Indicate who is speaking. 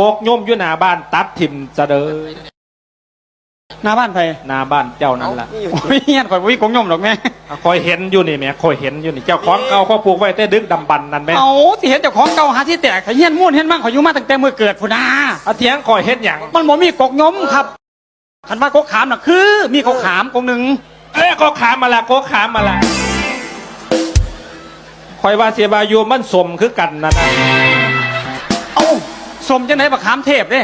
Speaker 1: โกกย่มอยู่หน้าบ้านตัดทิมจะเด้อ
Speaker 2: หน้าบ้านไผ
Speaker 1: หน้าบ้านเจ้านั่นล่ะ
Speaker 2: โอ้ยเฮียนข่อยบ่มีกงยมหรอกแม่
Speaker 1: อะคอยเห็นอยู่นี่แหม่คอยเห็นอยู่นี่เจ้าของเก่าเขาปลูกไว้แต่ดึกดำบรรพ์นั่นแหม่
Speaker 2: เอาสิเห็นเจ้าของเก่าหาที่แตกข่อยเฮียนม่วนเฮียนมั่งข่อยอยู่มาตั้งแต่มื้อเกิดพุ่นน่ะ
Speaker 1: อาเทียงคอยเห็นหยัง
Speaker 2: มันบ่มีกกยมครับคันว่ากกขามน่ะคือ มีกกขามกงหนึง
Speaker 1: เอ้ยโกกขามมาละโกกขามมาละคอยว่าเสียบายูมันสมคือกันนะนะ
Speaker 2: เอ้า สมจังไดบักขามเทพเด้